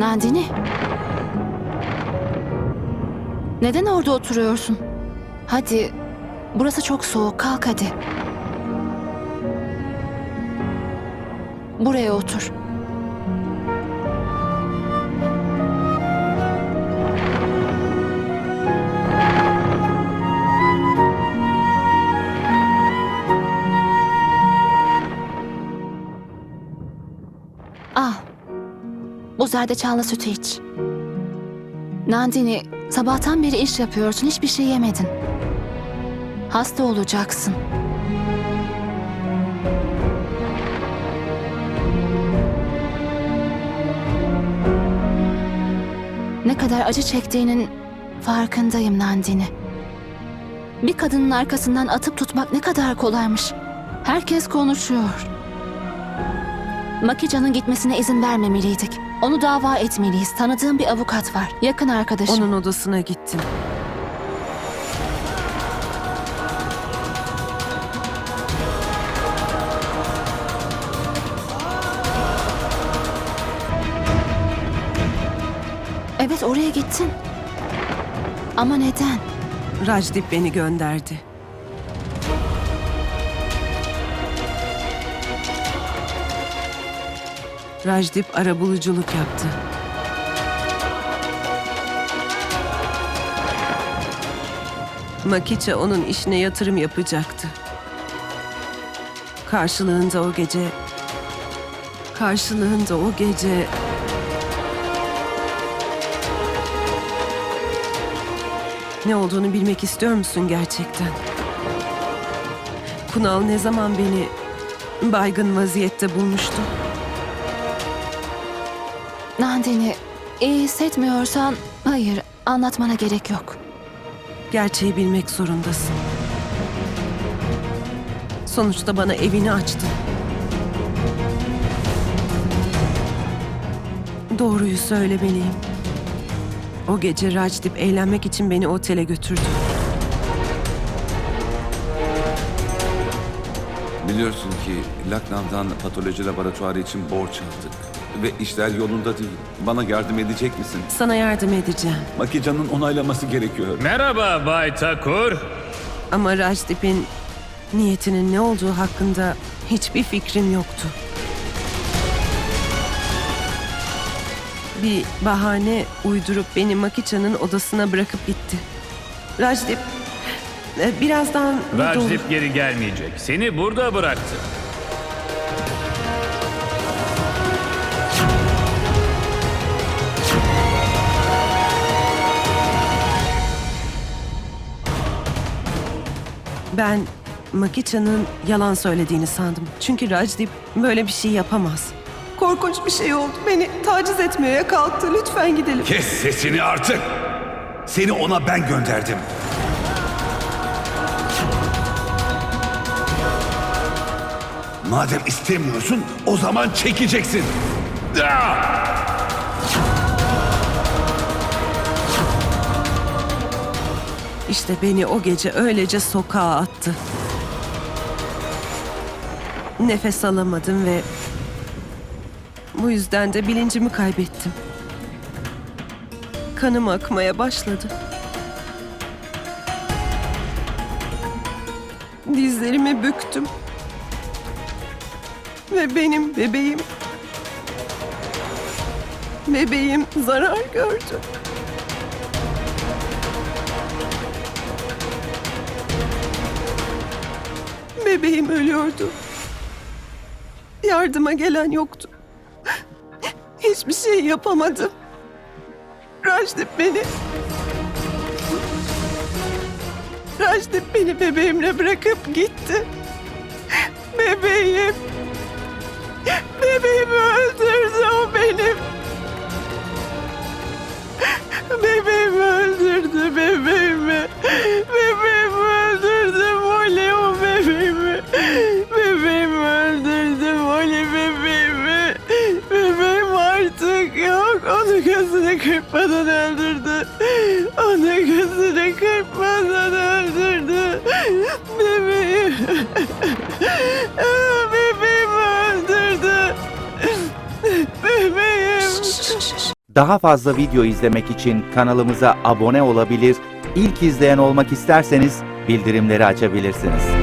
Nandini. Neden orada oturuyorsun? Hadi. Burası çok soğuk. Kalk hadi. Buraya otur. Zerdeçallı sütü iç. Nandini, sabahtan beri iş yapıyorsun, hiçbir şey yemedin. Hasta olacaksın. Ne kadar acı çektiğinin farkındayım Nandini. Bir kadının arkasından atıp tutmak ne kadar kolaymış. Herkes konuşuyor. Makica'nın gitmesine izin vermemeliydik. Onu dava etmeliyiz. Tanıdığım bir avukat var. Yakın arkadaşım. Onun odasına gittim. Evet oraya gittin. Ama neden? Rajdip beni gönderdi. Rajdip arabuluculuk yaptı. Makiça onun işine yatırım yapacaktı. Karşılığında o gece... Karşılığında o gece... Ne olduğunu bilmek istiyor musun gerçekten? Kunal ne zaman beni baygın vaziyette bulmuştu? Nandini iyi hissetmiyorsan hayır anlatmana gerek yok. Gerçeği bilmek zorundasın. Sonuçta bana evini açtın. Doğruyu söylemeliyim. O gece Rajdip eğlenmek için beni otele götürdü. Biliyorsun ki Lucknow'dan patoloji laboratuvarı için borç aldık. Ve işler yolunda değil. Bana yardım edecek misin? Sana yardım edeceğim. Makica'nın onaylaması gerekiyor. Merhaba Bay Takur. Ama Rajdip'in niyetinin ne olduğu hakkında hiçbir fikrim yoktu. Bir bahane uydurup beni Makiça'nın odasına bırakıp gitti. Rajdip e, birazdan burada olur. Rajdip geri gelmeyecek. Seni burada bıraktı. Ben Makiça'nın yalan söylediğini sandım. Çünkü Rajdip böyle bir şey yapamaz. Korkunç bir şey oldu. Beni taciz etmeye kalktı. Lütfen gidelim. Kes sesini artık! Seni ona ben gönderdim. Madem istemiyorsun, o zaman çekeceksin. Ah! İşte beni o gece öylece sokağa attı. Nefes alamadım ve bu yüzden de bilincimi kaybettim. Kanım akmaya başladı. Dizlerimi büktüm. Ve benim bebeğim bebeğim zarar gördü. Bebeğim ölüyordu. Yardıma gelen yoktu. Hiçbir şey yapamadım. Rajdip beni... Rajdip beni bebeğimle bırakıp gitti. Bebeğim... Bebeğimi öldürdü Onu gözüne kırpmadan öldürdü. Bebeğim. Bebeğimi öldürdü. Bebeğim. Daha fazla video izlemek için kanalımıza abone olabilir, ilk izleyen olmak isterseniz bildirimleri açabilirsiniz.